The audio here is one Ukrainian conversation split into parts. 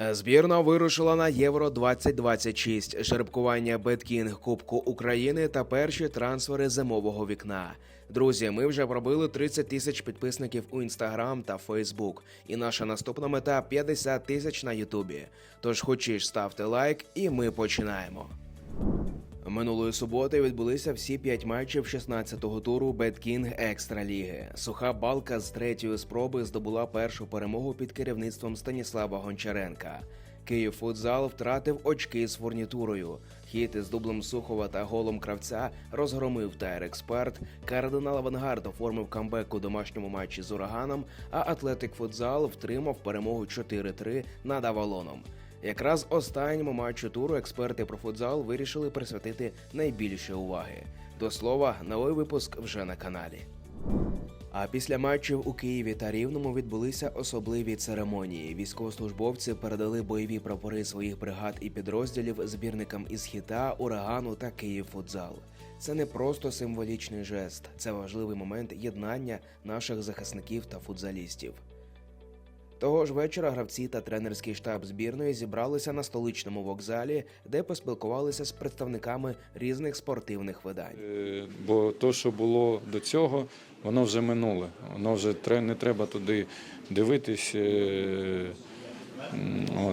Збірна вирушила на Євро 2026, жеребкування Беткінг Кубку України та перші трансфери зимового вікна. Друзі, ми вже пробили 30 тисяч підписників у інстаграм та Фейсбук, і наша наступна мета 50 тисяч на Ютубі. Тож хочеш ставте лайк, і ми починаємо. Минулої суботи відбулися всі п'ять матчів 16-го туру Беткінг Екстра Ліги. Суха балка з третьої спроби здобула першу перемогу під керівництвом Станіслава Гончаренка. Київ футзал втратив очки з фурнітурою. Хід із дублем Сухова та голом кравця розгромив Тайр Експерт. Кардинал Авангард оформив камбек у домашньому матчі з ураганом, а Атлетик Футзал втримав перемогу 4-3 над Авалоном. Якраз останньому матчу туру експерти про футзал вирішили присвятити найбільше уваги. До слова, новий випуск вже на каналі. А після матчів у Києві та Рівному відбулися особливі церемонії. Військовослужбовці передали бойові прапори своїх бригад і підрозділів збірникам із Хіта, Урагану та Київ футзал. Це не просто символічний жест, це важливий момент єднання наших захисників та футзалістів. Того ж вечора гравці та тренерський штаб збірної зібралися на столичному вокзалі, де поспілкувалися з представниками різних спортивних видань. Е, Бо то, що було до цього, воно вже минуле. Воно вже не треба туди дивитись. е,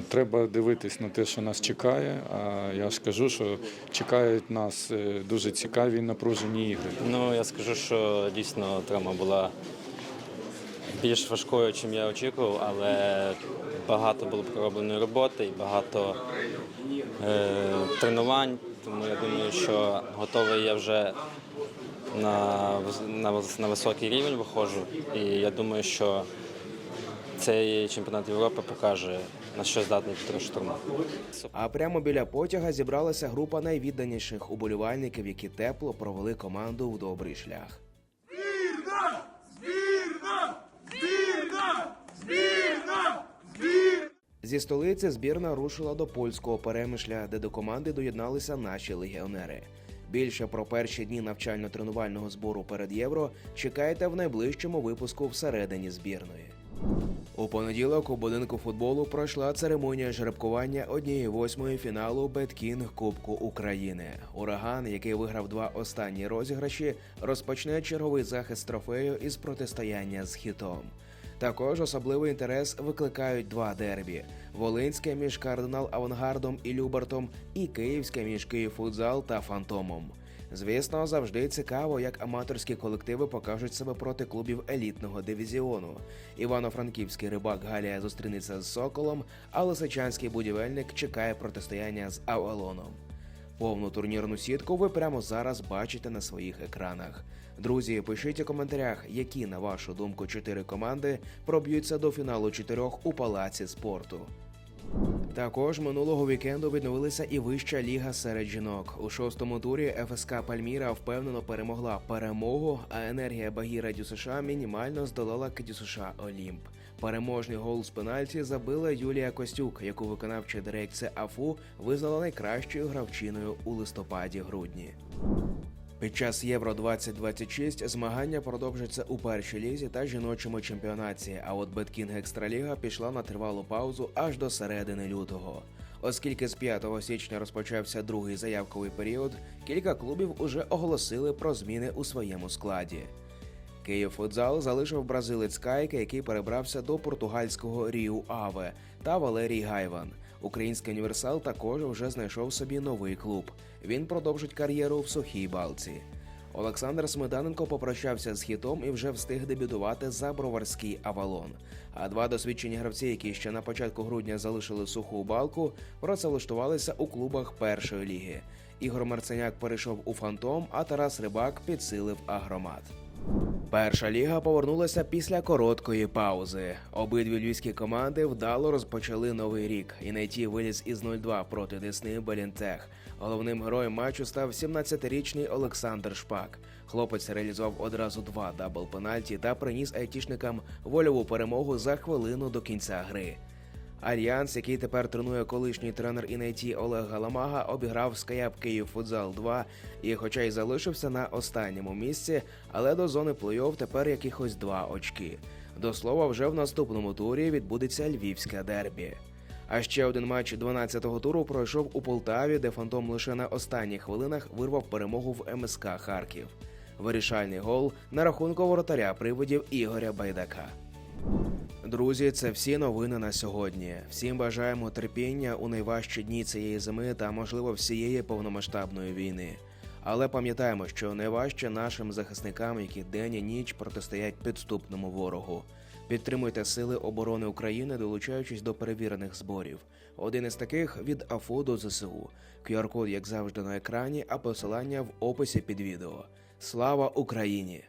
треба дивитись на те, що нас чекає. А я ж кажу, що чекають нас е, дуже цікаві і напружені ігри. Ну, я скажу, що дійсно травма була більш важкою, ніж я очікував, але багато було пророблено роботи і багато е, тренувань. Тому я думаю, що готовий я вже на, на, на високий рівень виходжу. І я думаю, що цей чемпіонат Європи покаже, на що здатний Петро Штурма. А прямо біля потяга зібралася група найвідданіших уболівальників, які тепло провели команду в добрий шлях. Зі столиці збірна рушила до польського перемишля, де до команди доєдналися наші легіонери. Більше про перші дні навчально-тренувального збору перед євро чекайте в найближчому випуску всередині збірної. У понеділок у будинку футболу пройшла церемонія жеребкування однієї восьмої фіналу Беткінг Кубку України. Ураган, який виграв два останні розіграші, розпочне черговий захист трофею із протистояння з хітом. Також особливий інтерес викликають два дербі: Волинське між кардинал Авангардом і Любертом, і Київське між Київфутзал та Фантомом. Звісно, завжди цікаво, як аматорські колективи покажуть себе проти клубів елітного дивізіону. Івано-Франківський рибак Галія зустрінеться з Соколом, а Лисичанський будівельник чекає протистояння з Авалоном. Повну турнірну сітку ви прямо зараз бачите на своїх екранах. Друзі, пишіть у коментарях, які, на вашу думку, чотири команди проб'ються до фіналу чотирьох у палаці спорту. Також минулого вікенду відновилася і вища ліга серед жінок. У шостому турі ФСК Пальміра впевнено перемогла перемогу, а енергія Багіра ДЮСШ мінімально здолала КДЮСШ Олімп. Переможний гол з пенальті забила Юлія Костюк, яку виконавча дирекція АФУ визнала найкращою гравчиною у листопаді-грудні. Під час Євро 2026 змагання продовжаться у першій лізі та жіночому чемпіонаті. А от Беткінг Екстраліга пішла на тривалу паузу аж до середини лютого. Оскільки з 5 січня розпочався другий заявковий період, кілька клубів уже оголосили про зміни у своєму складі. Київ футзал залишив бразилець Кайка, який перебрався до португальського Ріу Аве та Валерій Гайван. Український універсал також вже знайшов собі новий клуб. Він продовжить кар'єру в сухій балці. Олександр Сметаненко попрощався з хітом і вже встиг дебютувати за броварський Авалон. А два досвідчені гравці, які ще на початку грудня залишили суху балку, працевлаштувалися у клубах першої ліги. Ігор Марценяк перейшов у фантом, а Тарас Рибак підсилив агромат. Перша ліга повернулася після короткої паузи. Обидві львівські команди вдало розпочали новий рік. І найті виліз із 0-2 проти Десни Белінтех. Головним героєм матчу став 17-річний Олександр Шпак. Хлопець реалізував одразу два дабл пенальті та приніс айтішникам вольову перемогу за хвилину до кінця гри. Альянс, який тепер тренує колишній тренер Інайті Олег Галамага, обіграв Скаяп Київ Футзал 2 і, хоча й залишився на останньому місці, але до зони плей-офф тепер якихось два очки. До слова, вже в наступному турі відбудеться львівське дербі. А ще один матч 12-го туру пройшов у Полтаві, де фантом лише на останніх хвилинах вирвав перемогу в МСК Харків. Вирішальний гол на рахунку воротаря приводів Ігоря Байдака. Друзі, це всі новини на сьогодні. Всім бажаємо терпіння у найважчі дні цієї зими та, можливо, всієї повномасштабної війни. Але пам'ятаємо, що найважче нашим захисникам, які день і ніч протистоять підступному ворогу. Підтримуйте сили оборони України, долучаючись до перевірених зборів. Один із таких від АФО до ЗСУ. QR-код, як завжди, на екрані, а посилання в описі під відео. Слава Україні!